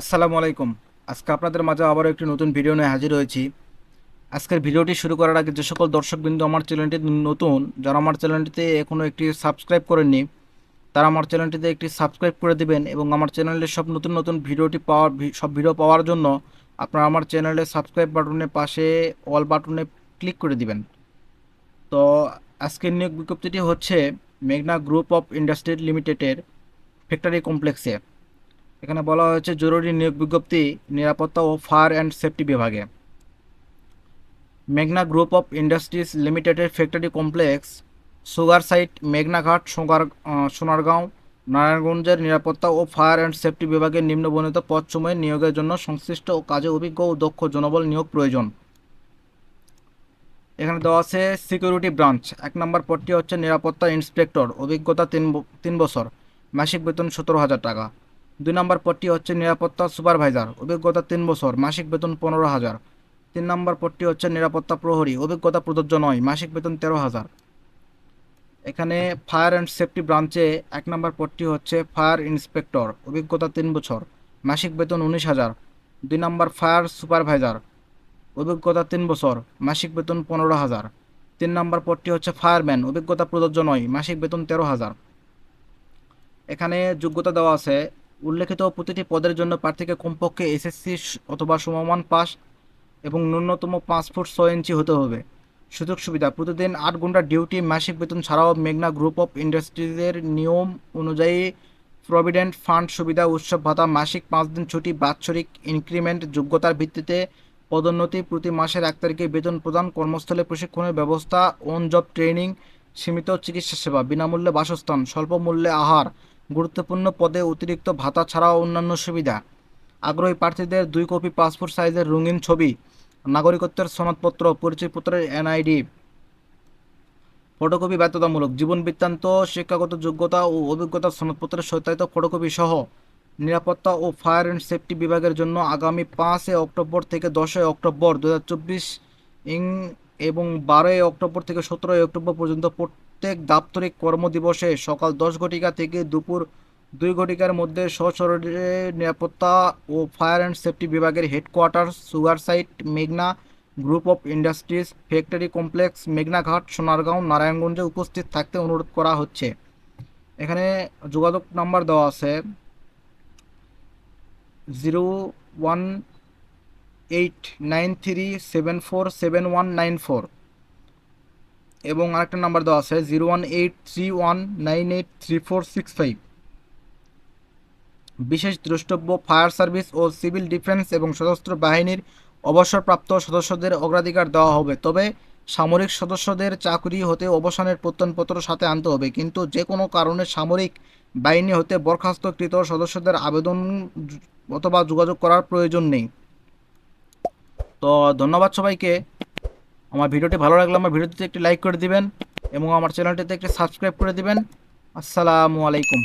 আসসালামু আলাইকুম। আজকে আপনাদের মাঝে আবারও একটি নতুন ভিডিও নিয়ে হাজির হয়েছি। আজকের ভিডিওটি শুরু করার আগে যে সকল দর্শকবৃন্দ আমার চ্যানেলটি নতুন, যারা আমার চ্যানেলটিতে এখনও একটি সাবস্ক্রাইব করেননি, তারা আমার চ্যানেলটিতে একটি সাবস্ক্রাইব করে দিবেন এবং আমার চ্যানেলের সব নতুন নতুন ভিডিওটি পাওয়ার, সব ভিডিও পাওয়ার জন্য আপনারা আমার চ্যানেলে সাবস্ক্রাইব বাটনের পাশে অল বাটনে ক্লিক করে দিবেন। তো আজকের নিয়োগ বিজ্ঞপ্তিটি হচ্ছে মেঘনা গ্রুপ অফ ইন্ডাস্ট্রি লিমিটেডের ফ্যাক্টরি কমপ্লেক্সে। এখানে বলা হয়েছে জরুরি নিয়োগ বিজ্ঞপ্তি, নিরাপত্তা ও ফায়ার অ্যান্ড সেফটি বিভাগে। মেঘনা গ্রুপ অফ ইন্ডাস্ট্রিজ লিমিটেডের ফ্যাক্টরি কমপ্লেক্স, সুগার সাইট মেঘনাঘাট সোগার সোনারগাঁও, নারায়ণগঞ্জের নিরাপত্তা ও ফায়ার অ্যান্ড সেফটি বিভাগের নিম্নবর্ণিত পদসমূহে নিয়োগের জন্য সংশ্লিষ্ট ও কাজে অভিজ্ঞ ও দক্ষ জনবল নিয়োগ প্রয়োজন। এখানে দেওয়া আছে সিকিউরিটি ব্রাঞ্চ। এক নম্বর পদটি হচ্ছে নিরাপত্তা ইন্সপেক্টর। অভিজ্ঞতা তিন তিন বছর। মাসিক বেতন সতেরো হাজার টাকা। দুই নম্বর পদটি হচ্ছে নিরাপত্তা সুপারভাইজার, অভিজ্ঞতা তিন বছর, মাসিক বেতন পনেরো হাজার। তিন নম্বর পদটি হচ্ছে নিরাপত্তা প্রহরী, অভিজ্ঞতা প্রযোজ্য নয়, মাসিক বেতন তেরো হাজার। এখানে ফায়ার অ্যান্ড সেফটি ব্রাঞ্চে এক নম্বর পদটি হচ্ছে ফায়ার ইন্সপেক্টর, অভিজ্ঞতা তিন বছর, মাসিক বেতন উনিশ হাজার। দুই নম্বর ফায়ার সুপারভাইজার, অভিজ্ঞতা তিন বছর, মাসিক বেতন পনেরো হাজার। তিন নম্বর পদটি হচ্ছে ফায়ারম্যান, অভিজ্ঞতা প্রযোজ্য নয়, মাসিক বেতন তেরো হাজার। এখানে যোগ্যতা দেওয়া আছে উল্লেখিত প্রতিটি পদের জন্য প্রার্থীকে কমপক্ষে এসএসসি অথবা সমমান পাস এবং ন্যূনতম পাঁচ ফুট ছয় ইঞ্চি হতে হবে। সুযোগ সুবিধা, প্রতিদিন আট ঘণ্টা ডিউটি, মাসিক বেতন ছাড়াও মেঘনা গ্রুপ অফ ইন্ডাস্ট্রিজের নিয়ম অনুযায়ী প্রভিডেন্ট ফান্ড সুবিধা, উৎসব ভাতা, মাসিক পাঁচ দিন ছুটি, বাৎসরিক ইনক্রিমেন্ট যোগ্যতার ভিত্তিতে পদোন্নতি প্রতি মাসের এক তারিখে বেতন প্রদান, কর্মস্থলে প্রশিক্ষণের ব্যবস্থা অন জব ট্রেনিং সীমিত চিকিৎসা সেবা, বিনামূল্যে বাসস্থান, স্বল্প মূল্যে আহার গুরুত্বপূর্ণ পদে অতিরিক্ত ভাতা ছাড়াও অন্যান্য সুবিধা। আগ্রহী প্রার্থীদের দুই কপি পাসপোর্ট সাইজের রঙিন ছবি, নাগরিকত্বের সনদপত্র পরিচয়পত্রের এনআইডি, ফটোকপি বাধ্যতামূলক, জীবন বৃত্তান্ত, শিক্ষাগত যোগ্যতা ও অভিজ্ঞতার সনদপত্রের সত্যায়িত ফটোকপি সহ নিরাপত্তা ও ফায়ার অ্যান্ড সেফটি বিভাগের জন্য আগামী পাঁচই অক্টোবর থেকে দশই অক্টোবর দু হাজার চব্বিশ ইং এবং বারোই অক্টোবর থেকে সতেরোই অক্টোবর পর্যন্ত প্রত্যেক দাপ্তরিক কর্মদিবসে সকাল দশ ঘটিকা থেকে দুপুর দুই ঘটিকার মধ্যে সশরীরে নিরাপত্তা ও ফায়ার অ্যান্ড সেফটি বিভাগের হেডকোয়ার্টার, সুগার সাইট, মেঘনা, group of industries, factory complex মেঘনাঘাট Sonargaon, নারায়ণগঞ্জে উপস্থিত থাকতে অনুরোধ করা হচ্ছে। এখানে যোগাযোগ নাম্বার দেওয়া আছে। Zero one eight nine three seven four seven one nine four এবং আরেকটা নাম্বার দেওয়া আছে zero one eight three one nine eight three four six five বিশেষ দ্রষ্টব্য, ফায়ার সার্ভিস ও সিভিল ডিফেন্স এবং সশস্ত্র বাহিনীর অবসরপ্রাপ্ত সদস্যদের অগ্রাধিকার দেওয়া হবে। তবে সামরিক সদস্যদের চাকরি হতে অবসানের প্রত্যয়নপত্র সাথে আনতে হবে। কিন্তু যে কোনো কারণে সামরিক বাহিনী হতে বরখাস্তকৃত সদস্যদের আবেদন অথবা যোগাযোগ করার প্রয়োজন নেই। তো ধন্যবাদ সবাইকে। আমার ভিডিওটি ভালো লাগলে আমার ভিডিওটিতে একটি লাইক করে দিবেন এবং আমার চ্যানেলটিতে একটি সাবস্ক্রাইব করে দিবেন। আসসালামু আলাইকুম।